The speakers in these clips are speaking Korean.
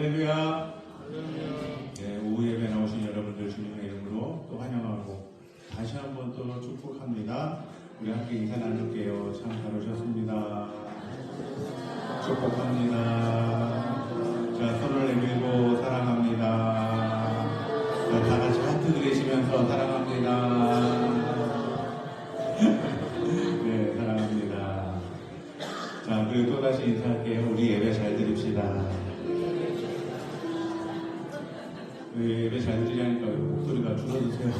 할렐루야. 네, 오후 예배 나오신 여러분들 주님의 이름으로 또 환영하고 다시 한번 또 축복합니다. 우리 함께 인사 나눌게요. 참 잘 오셨습니다. 축복합니다. 자, 손을 내밀고 사랑합니다. 자, 다 같이 하트 그리시면서 사랑합니다. 네, 사랑합니다. 자, 그리고 또다시 인사할게요. 우리 예배 잘 드립시다. 왜 예배 잘 드리냐니까 목소리가 줄어드세요.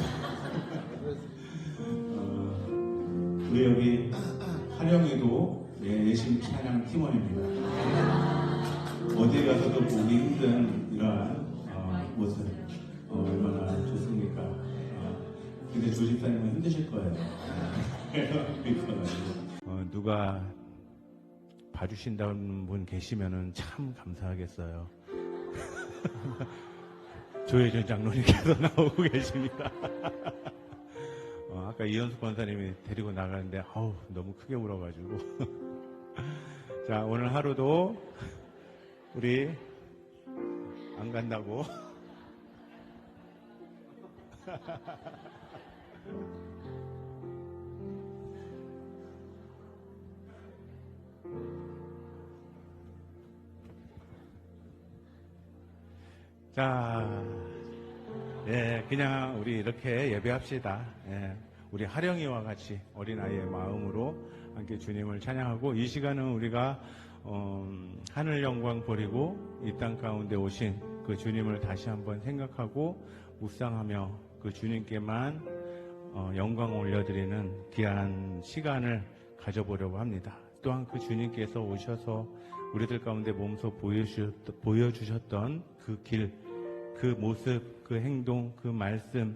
어, 우리 여기 하령이도 예, 예심 찬양 팀원입니다. 어디 가서도 보기 힘든 이러한 어, 모습 어, 얼마나 좋습니까? 어, 근데 조집사님은 힘드실 거예요. 어, 누가 봐주신다는 분 계시면은 참 감사하겠어요. 조혜준 장로님께서 나오고 계십니다. 어, 아까 이현숙 권사님이 데리고 나가는데 아우 너무 크게 울어가지고 자 오늘 하루도 우리 안 간다고 자, 예, 그냥 우리 이렇게 예배합시다. 예, 우리 하령이와 같이 어린아이의 마음으로 함께 주님을 찬양하고 이 시간은 우리가 어, 하늘 영광 버리고 이 땅 가운데 오신 그 주님을 다시 한번 생각하고 묵상하며 그 주님께만 어, 영광 올려드리는 귀한 시간을 가져보려고 합니다. 또한 그 주님께서 오셔서 우리들 가운데 몸소 보여주셨, 보여주셨던 그 길, 그 모습, 그 행동, 그 말씀,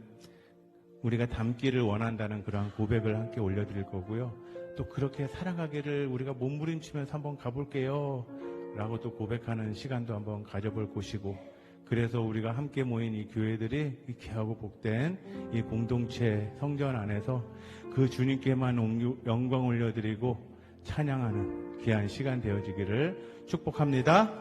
우리가 담기를 원한다는 그러한 고백을 함께 올려드릴 거고요. 또 그렇게 살아가기를 우리가 몸부림치면서 한번 가볼게요. 라고 또 고백하는 시간도 한번 가져볼 곳이고, 그래서 우리가 함께 모인 이 교회들이 이 귀하고 복된 이 공동체 성전 안에서 그 주님께만 영광 올려드리고 찬양하는 귀한 시간 되어지기를 축복합니다.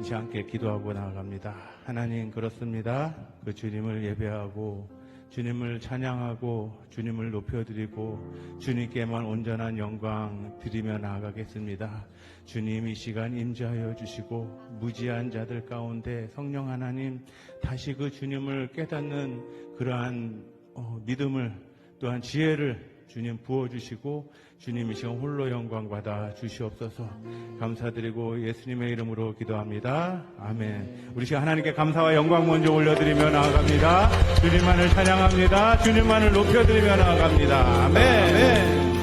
이제 함께 기도하고 나아갑니다. 하나님 그렇습니다. 그 주님을 예배하고 주님을 찬양하고 주님을 높여드리고 주님께만 온전한 영광 드리며 나아가겠습니다. 주님 이 시간 임재하여 주시고 무지한 자들 가운데 성령 하나님 다시 그 주님을 깨닫는 그러한 어, 믿음을 또한 지혜를 주님 부어주시고 주님 이 시간 홀로 영광 받아 주시옵소서 감사드리고 예수님의 이름으로 기도합니다. 아멘. 우리 시간 하나님께 감사와 영광 먼저 올려드리며 나아갑니다. 주님만을 찬양합니다. 주님만을 높여드리며 나아갑니다. 아멘. 하늘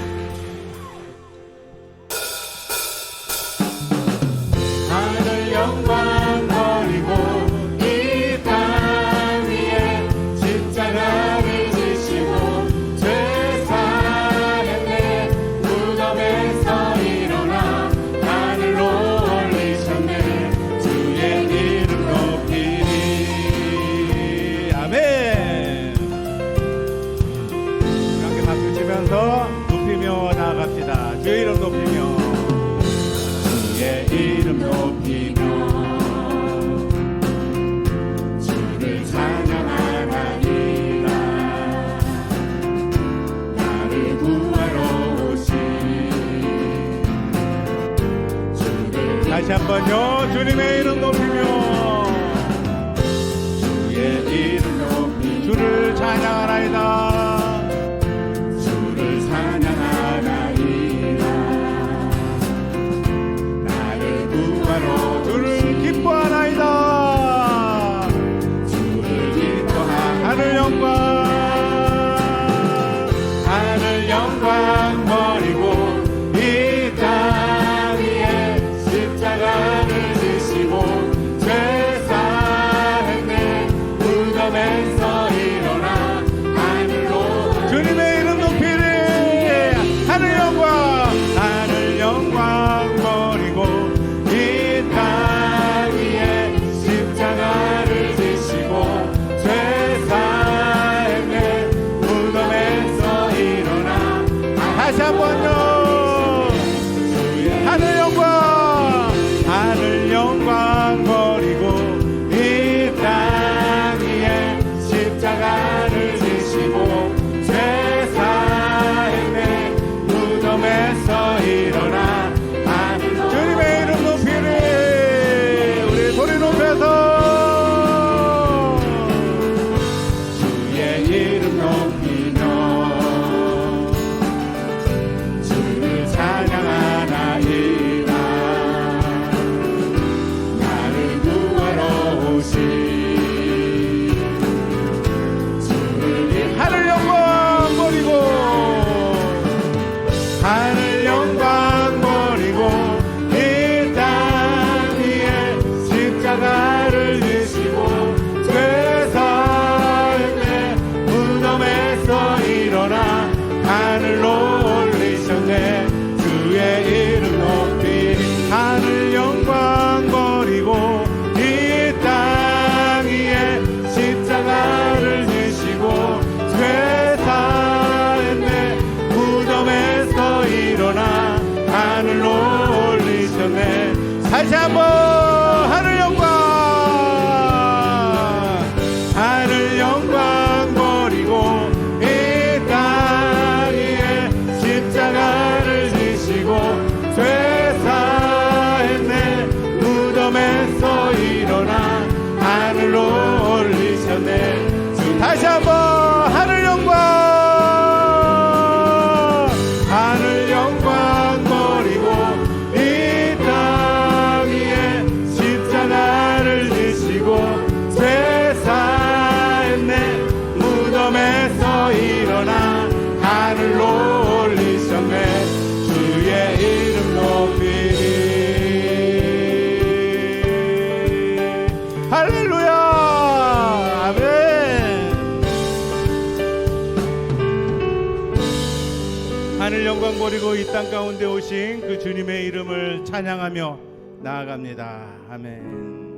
하늘 영광 버리고 이 땅 가운데 오신 그 주님의 이름을 찬양하며 나아갑니다. 아멘.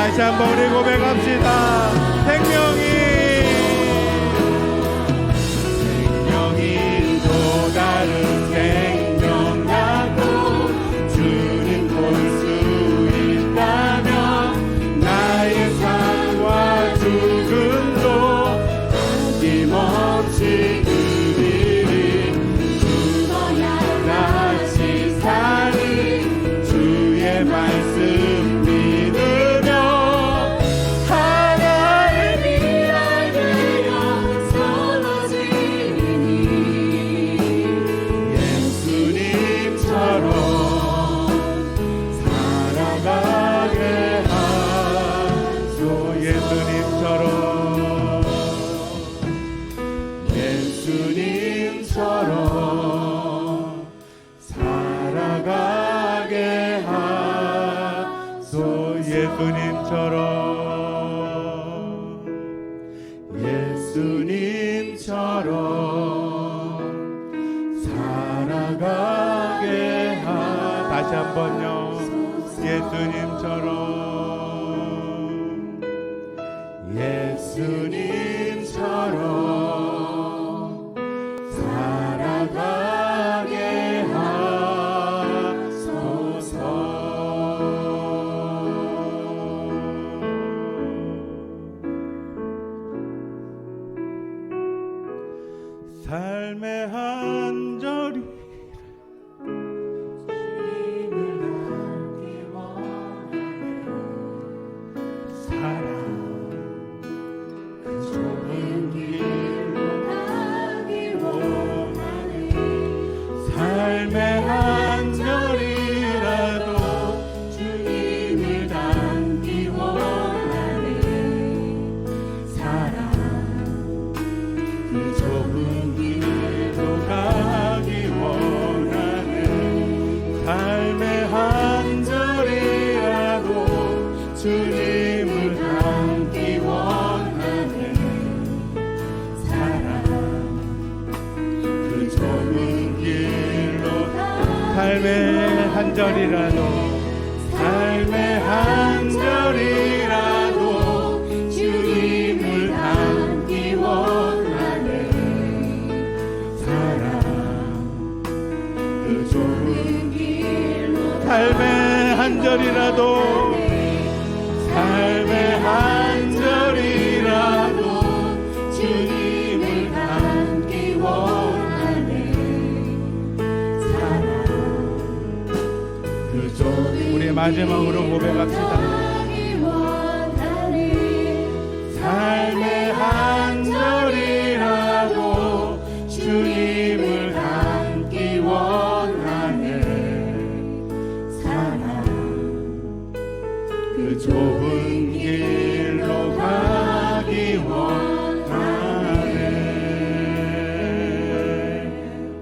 다시 한번 우리 고백합시다. 생명이 마지막으로 고백합시다.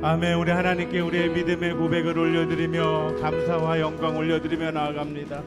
아멘 우리 하나님께 우리의 믿음의 고백을 올려드리며 감사와 영광 올려드리며 나아갑니다.